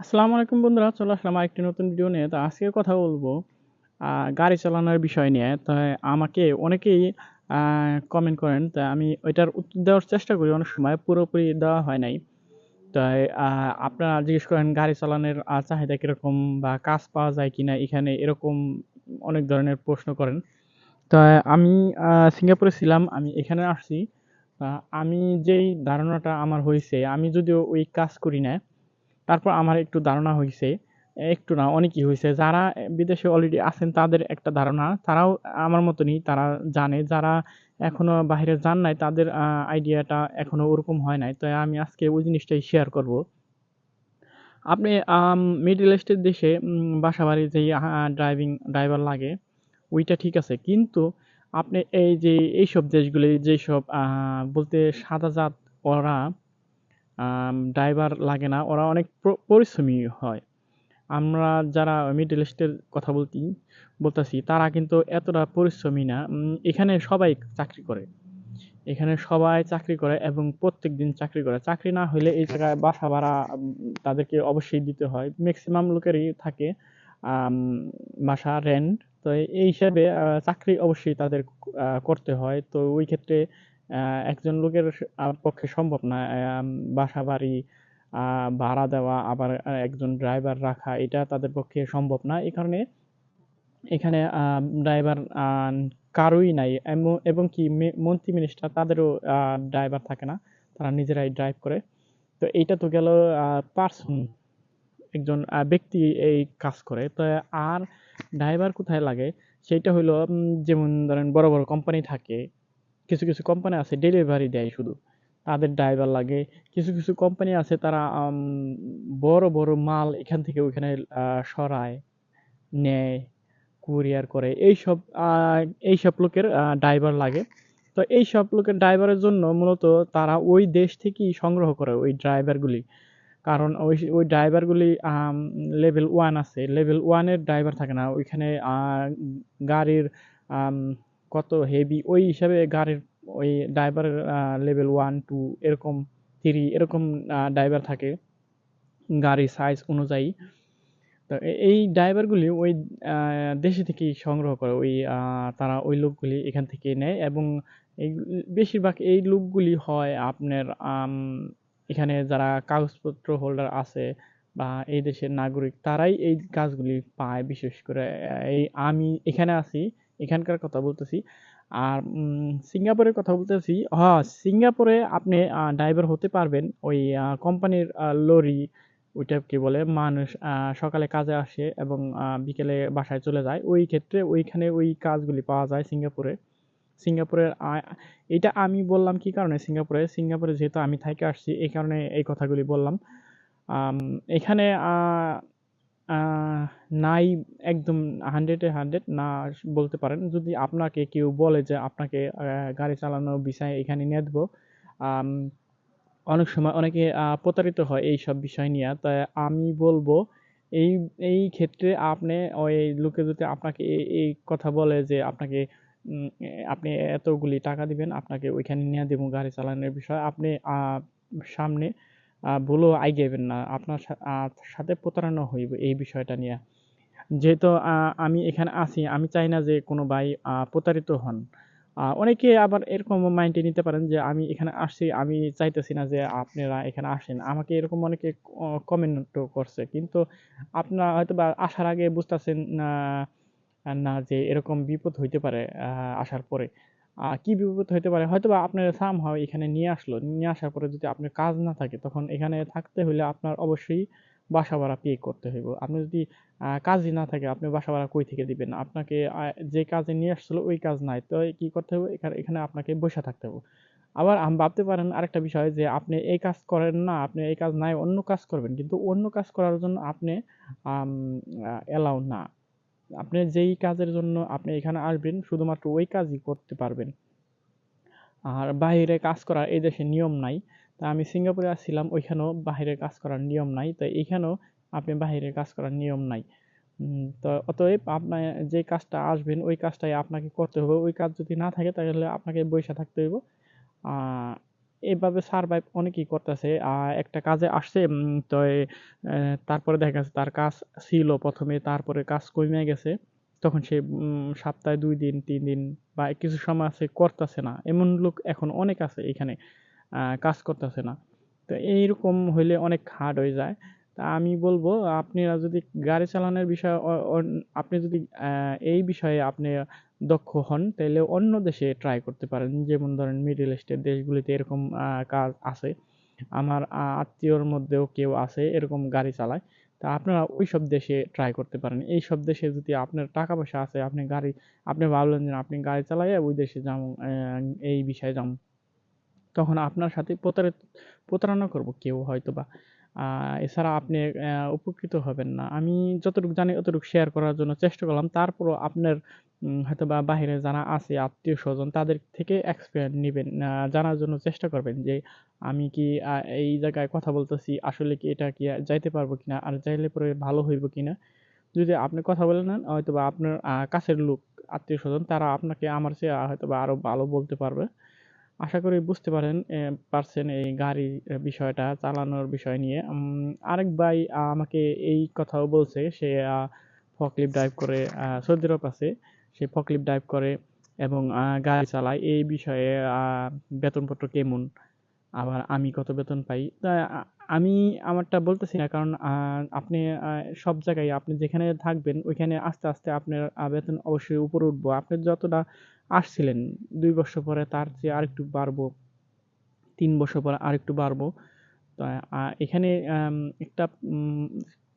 আসসালামু আলাইকুম বন্ধুরা চলে আসলাম আরেকটি নতুন ভিডিও নিয়ে। তো আজকে কথা বলব গাড়ি চালানোর বিষয় নিয়ে। তো আমাকে অনেকেই কমেন্ট করেন তা আমি ওইটার উত্তর দেওয়ার চেষ্টা করি অনেক সময় পুরোপুরি দেওয়া হয় নাই। আহ, আপনারা জিজ্ঞেস করেন গাড়ি চালানোর চাহিদা কীরকম বা কাজ পাওয়া যায় কিনা এখানে এরকম অনেক ধরনের প্রশ্ন করেন। তো আমি সিঙ্গাপুরে ছিলাম আমি এখানে আসছি। আমি যেই ধারণাটা আমার হয়েছে আমি যদিও ওই কাজ করি না তারপর আমার একটু ধারণা হয়েছে একটু না, অনেকই হয়েছে যারা বিদেশে অলরেডি আছেন, তাদের একটা ধারণা। তারাও আমার মতনই, তারা জানে। যারা এখনও বাহিরে যান নাই, তাদের আইডিয়াটা এখনও ওরকম হয় নাই। তো আমি আজকে ওই জিনিসটাই শেয়ার করব। আপনি মিডল ইস্টের দেশে বাসাবাড়ি যেই ড্রাইভিং ড্রাইভার লাগে, ওইটা ঠিক আছে। কিন্তু আপনি এই যে, এইসব দেশগুলি, যেসব বলতে সাদাজাত ওরা ড্রাইভার লাগে না। ওরা অনেক পরিশ্রমী হয়। আমরা যারা মিডল ইস্টের কথা বলতি, বলতাছি, তারা কিন্তু এতটা পরিশ্রমী না। এখানে সবাই চাকরি করে। এখানে সবাই চাকরি করে এবং প্রত্যেকদিন চাকরি করে। চাকরি না হলে এই জায়গায় বাসা ভাড়া তাদেরকে অবশ্যই দিতে হয়। ম্যাক্সিমাম লোকেরই থাকে বাসা রেন্ট। তো এই হিসাবে চাকরি অবশ্যই তাদের করতে হয়। তো ওই ক্ষেত্রে আ একজন লোকের পক্ষে সম্ভব না আম বাসা-বাড়ি আ ভাড়া দেওয়া আবার একজন ড্রাইভার রাখা এটা তাদের পক্ষে সম্ভব না। এই কারণে এখানে আ ড্রাইভার আ কারোই নাই। এবং কি মন্ত্রী মিনিস্টার তাদেরও আ ড্রাইভার থাকে না। তারা নিজেরাই ড্রাইভ করে। তো এইটা তো গেল আ পার্সন একজন ব্যক্তি এই কাজ করে। তো আর ড্রাইভার কোথায় লাগে? সেইটা হইল উম যেমন ধরেন বড়, বড় কোম্পানি থাকে। কিছু, কিছু কোম্পানি আছে ডেলিভারি দেয় শুধু। তাদের ড্রাইভার লাগে। কিছু, কিছু কোম্পানি আছে তারা বড়, বড় মাল এখান থেকে ওইখানে সরায়, নেয়, কুরিয়ার করে। এইসব এইসব লোকের ড্রাইভার লাগে। তো এইসব লোকের ড্রাইভারের জন্য মূলত তারা ওই দেশ থেকেই সংগ্রহ করে ওই ড্রাইভারগুলি। কারণ ওই ওই ড্রাইভারগুলি লেভেল 1 আছে। লেভেল 1 এর ড্রাইভার থাকে না। ওইখানে গাড়ির কত হেভি ওই হিসাবে গাড়ির ওই ড্রাইভারের লেভেল 1, 2 এরকম 3 এরকম ড্রাইভার থাকে। গাড়ির সাইজ অনুযায়ী। তো এই ড্রাইভারগুলি ওই দেশে থেকেই সংগ্রহ করে। ওই তারা ওই লোকগুলি এখান থেকে নেয় এবং এই বেশিরভাগ এই লোকগুলি হয় আপনার এখানে যারা কাগজপত্র হোল্ডার আছে বা এই দেশের নাগরিক তারাই এই কাজগুলি পায় বিশেষ করে এই আমি এখানে আছি, এখানকার কথা বলতেছি। আর সিঙ্গাপুরের কথা বলতেছি হ সিঙ্গাপুরে আপনি ড্রাইভার হতে পারবেন। ওই কোম্পানির লরি, ওইটা কি বলে, মানুষ সকালে কাজে আসে এবং বিকেলে বাসায় চলে যায়। ওই ক্ষেত্রে ওইখানে ওই কাজগুলি পাওয়া যায় সিঙ্গাপুরে। সিঙ্গাপুরের এটা আমি বললাম কি কারণে সিঙ্গাপুরে? সিঙ্গাপুরে যেহেতু আমি থাইকা আসছি, এই কারণে এই কথাগুলি বললাম। এখানে নাই একদম 100 এ 100 না বলতে পারেন। যদি আপনাকে কেউ বলে যে আপনাকে গাড়ি চালানোর ভিসায় এখানে নিয়ে দেবো অনেক সময় অনেকে প্রতারিত হয় এইসব বিষয় নিয়ে তো আমি বলব এই এই ক্ষেত্রে আপনি ওই লোকে যদি আপনাকে এই কথা বলে যে আপনাকে আপনি এতগুলি টাকা দিবেন, আপনাকে ওইখানে নিয়ে দিমু গাড়ি চালানোর বিষয়। আপনি সামনে ভুলেও আইগাইবেন না। আপনার সাথে প্রতারণা হইবে এই বিষয়টা নিয়া। যেহেতু আমি এখানে আছি, আমি চাই না যে কোনো ভাই প্রতারিত হন। অনেকে আবার এরকমও মাইন্ডে নিতে পারেন যে আমি এখানে আসছি, আমি চাইতেছি না যে আপনারা এখানে আসেন। আমাকে এরকম অনেকে ক কমেন্টও করছে। কিন্তু আপনারা হয়তোবা আসার আগে বুঝতেছেন না, না যে এরকম বিপদ হইতে পারে আসার পরে। কি বিপদ হইতে পারে? হয়তোবা আপনারা হয় এখানে নিয়ে আসলো। নিয়ে আসার পরে যদি আপনার কাজ না থাকে তখন এখানে থাকতে হলে আপনার অবশ্যই বাসা ভাড়া পে করতে হইব। আপনি যদি কাজই না থাকে আপনি বাসা ভাড়া কই থেকে দিবেন? আপনাকে যে কাজে নিয়ে আসছিল ওই কাজ নাই। তো কি করতে হবে? এখানে এখানে আপনাকে বসে থাকতে হবে। আবার আমি ভাবতে পারেন আরেকটা বিষয় যে আপনি এই কাজ করেন না, আপনি এই কাজ নাই অন্য কাজ করবেন। কিন্তু অন্য কাজ করার জন্য আপনি অ্যালাও না। আপনি যেই কাজের জন্য আপনি এখানে আসবেন, শুধুমাত্র ওই কাজই করতে পারবেন। আর বাহিরে কাজ করার এই দেশে নিয়ম নাই। তা আমি সিঙ্গাপুরে আসছিলাম, ওইখানেও বাহিরে কাজ করার নিয়ম নাই। তো এইখানেও আপনি বাহিরে কাজ করার নিয়ম নাই। তো অতএব আপনার যে কাজটা আসবেন, ওই কাজটাই আপনাকে করতে হবে। ওই কাজ যদি না থাকে, তাহলে আপনাকে বইসা থাকতে হইব। এভাবে সারভাইভ অনেকেই করতেছে। একটা কাজে আসছে তো তারপরে দেখা গেছে তার কাজ ছিল প্রথমে, তারপরে কাজ কমে গেছে। তখন সে সপ্তাহে দুই দিন, তিন দিন বা কিছু সময় আছে, করতেছে না। এমন লোক এখন অনেক আছে এখানে কাজ করতেছে না। তো এইরকম হইলে অনেক হার্ড হয়ে যায়। তা আমি বলব, আপনারা যদি গাড়ি চালানোর বিষয়ে আপনি যদি এই বিষয়ে আপনি দক্ষ হন তাহলে অন্য দেশে ট্রাই করতে পারেন। যেমন ধরেন মিডল ইস্টের দেশগুলিতে এরকম কাজ আছে। আমার আত্মীয়র মধ্যেও কেউ আছে, এরকম গাড়ি চালায়। তা আপনারা ওই সব দেশে ট্রাই করতে পারেন। এই সব দেশে যদি আপনার টাকা পয়সা আছে, আপনি গাড়ি, আপনি ভাবলেন যে আপনি গাড়ি চালাইয়া ওই দেশে যান এই বিষয়ে যান তখন আপনার সাথে প্রতারিত, প্রতারণা করব কেউ হয়তো বা এছাড়া আপনি উপকৃত হবেন না। আমি যতটুকু জানি, অতটুকু শেয়ার করার জন্য চেষ্টা করলাম। তারপরও আপনার হয়তো বা বাইরে যারা আছে, আত্মীয় স্বজন, তাদের থেকে এক্সপিরিয়েন্স নেবেন। জানার জন্য চেষ্টা করবেন যে, আমি কি এই জায়গায় কথা বলতেছি, আসলে কি এটা কি, যাইতে পারব কিনা, আর যাইলে পরে ভালো হইব কিনা। যদি আপনি কথা বলে নেন হয়তো বা আপনার কাছের লোক, আত্মীয় স্বজন, তারা আপনাকে আমার চেয়ে হয়তো বা আরও ভালো বলতে পারবে। আশা করি বুঝতে পারেন পারছেন এই গাড়ির বিষয়টা, চালানোর বিষয় নিয়ে। আরেক ভাই আমাকে এই কথাও বলছে, সে ফকলিফট ড্রাইভ করে সৌদি আরব আছে। সে ফকলিফট ড্রাইভ করে এবং গাড়ি চালায়। এই বিষয়ে বেতনপত্র কেমন? আবার আমি কত বেতন পাই? তা আমি আমারটা বলতেছি না কারণ আপনি সব জায়গায় আপনি যেখানে থাকবেন ওইখানে আস্তে আস্তে আপনার বেতন অবশ্যই উপরে উঠবো। আপনি যতটা আসছিলেন দুই বছর পরে তার চেয়ে আরেকটু বাড়বো তিন বছর পরে আরেকটু বাড়বো। তো এখানে একটা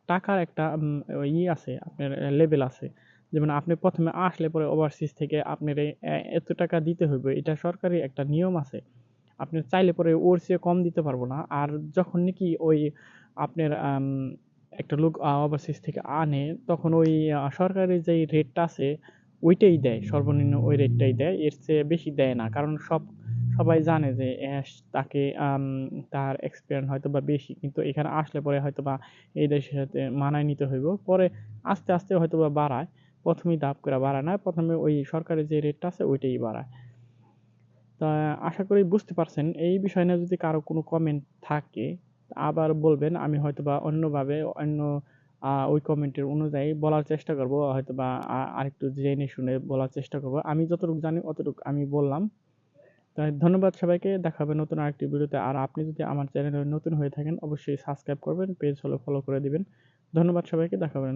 টাকার একটা উম, ই আছে আপনার লেভেল আছে। যেমন আপনি প্রথমে আসলে পরে ওভারসিজ থেকে আপনার এত টাকা দিতে হইবে, এটা সরকারি একটা নিয়ম আছে। আপনি চাইলে পরে ওর চেয়ে কম দিতে পারব না। আর যখন নাকি ওই আপনার একটা লোক ওভারসিজ থেকে আনে, তখন ওই সরকারি যে রেটটা আছে, ওইটাই দেয়। সর্বনিম্ন ওই রেটটাই দেয়। এর চেয়ে বেশি দেয় না। কারণ সব, সবাই জানে যে তাকে তার এক্সপিরিয়েন্স হয়তো বা বেশি। কিন্তু এখানে আসলে পরে হয়তো বা এই দেশের সাথে মানায় নিতে হইব। পরে আস্তে আস্তে হয়তো বা বাড়ায়। প্রথমেই দাপ করে বাড়ায় না, প্রথমে ওই সরকারি যে রেটটা আছে ওইটাই বাড়ায়। তা আশা করি বুঝতে পারছেন, এই বিষয় নিয়ে যদি কারও কোনো কমেন্ট থাকে, আবার বলবেন, আমি হয়তো বা অন্যভাবে অন্য ওই কমেন্টের অনুযায়ী বলার চেষ্টা করব হয়তো বা আরেকটু জেনে শুনে বলার চেষ্টা করব। আমি যতটুকু জানি অতটুকু আমি বললাম। তাই ধন্যবাদ সবাইকে, দেখা হবে নতুন আরেকটি ভিডিওতে। আর আপনি যদি আমার চ্যানেলে নতুন হয়ে থাকেন, অবশ্যই সাবস্ক্রাইব করবেন পেজ হলো ফলো করে দিবেন। ধন্যবাদ সবাইকে, দেখা হবে